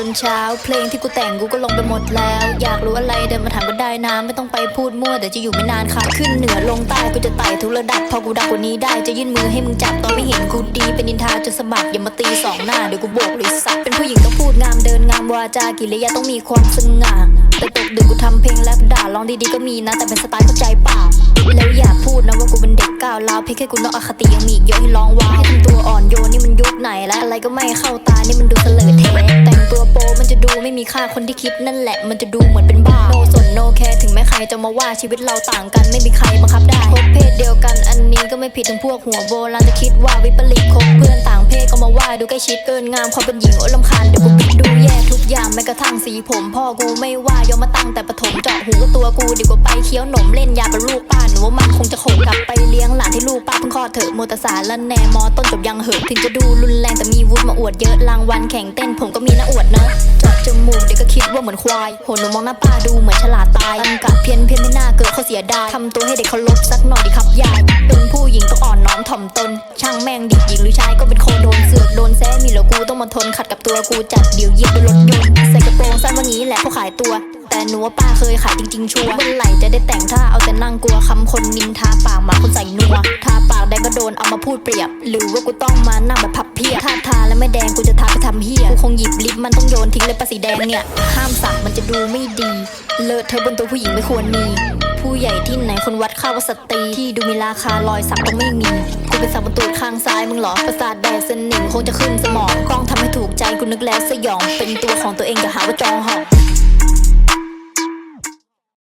จนเช้า เพลงที่กูแต่งกูก็ลงไปหมดแล้ว อยากรู้อะไรเดินมาถามก็ได้นะไม่ต้องไปพูดมั่วแต่จะอยู่ไม่นานค่ะขึ้นเหนือลงใต้กูจะไต่ทุกระดับพอกูดักกว่านี้ได้จะยื่นมือให้มึงจับตอนไม่เห็นกูดีเป็นนินทาจนสะบัดอย่ามาตีสองหน้าเดี๋ยวกูโบกเลยสักเป็นผู้หญิงต้องพูดงามเดินงามวาจากิริยาต้องมีความสง่าแต่ตกดึกกูทำเพลงแรปด่าร้องดีๆก็มีนะแต่เป็นสไตล์เข้าใจปล่าแล้วอย่าพูดนะว่ากูเป็นเด็กก้าวร้าวเพียงแค่กูนอกอคติยังมีเยอะให้ร้องว้าวให้ทำตัวอ่อนโยนนี่มันยุคไหนและอะไรก็ไม่เข้าตานี่มันดูเสลอเทแต่ มีค่าคนที่คิดนั่นแหละ มันจะดูเหมือนเป็นบ้าโนสนโนแคร์ถึงแม้ใครจะมาว่าชีวิตเราต่างกันไม่มีใครบังคับได้คบเพศเดียวกันอันนี้ ไม่ผิดถึงพวกหัวโบราณจะคิดว่าวิปริตคบเพื่อนต่างเพศก็มาว่าดูใกล้ชิดเกินงามความเป็นหญิงโอ้ลำคาญเดี๋ยวกูปิดดูแย่ทุกอย่างแม้กระทั่งสีผม พ่อกูไม่ว่ายอมมาตั้งแต่ปฐมเจาะหูตัวกูดีกว่าไปเคี้ยวหนมเล่นยาเป็นลูกป้าหนูว่ามันคงจะโขกกลับไปเลี้ยงหลานที่ลูกป้าเพิ่งคลอดเถอะโมตสารละแนมอต้นจบยังเหอะถึงจะดูรุนแรงแต่มีวุฒิมาอวดเยอะรางวัลแข่งเต้นผมก็มีนะอวดเนอะเจาะจมูกเด็กก็คิดว่าเหมือนควายโหหนูมองหน้าป้าดูเหมือนฉลาดตายตันกะเพี้ยนเพี้ยนไม่น่าเกิดเขาเสียดายทำตัวให้เด็กเขาลบสักหน่อยดิครับยายเป็นผูู้้หญิงต้องอ่อนน้อมถ่อมตน ช่างแม่งดิหญิงหรือชายก็เป็นโคนโดนเสือกโดนแซมีเหลือกูต้องมาทนขัดกับตัวกูจัดเดี๋ยวเยียบด้วยรถยนต์ใส่กระโปรงสั้นว่างี้แหละเขาขายตัว แต่หนูว่าป้าเคยขายจริงๆชัวร์เมื่อไหร่จะได้แต่งถ้าเอาแต่นั่งกลัวคำคนนินทาปากหมาคนใส่นัวทาปากแดงก็โดนเอามาพูดเปรียบ หรือว่ากูต้องมานั่งแบบพับเพียบถ้าทาแล้วไม่แดงกูจะทาไปทำเฮียกูคงหยิบลิปมันต้องโยนทิ้งเลยปะสีแดงเนี่ยห้ามสักมันจะดูไม่ดีเลอะเธอบนตัวผู้หญิงไม่ควรมี ผู้ใหญ่ที่ไหนคนวัดค่าว่าสตรีที่ดูมีราคารอยสักต้องไม่มีกูเป็นสักบนตัวข้างซ้ายมึงเหรอประสาทแดดเส้นหนึ่งคงจะขึ้นสมองกล้องทำให้ถูกใจกูนึกแล้วสยอง เป็นตัวของตัวเองอย่าหาว่าจองหอง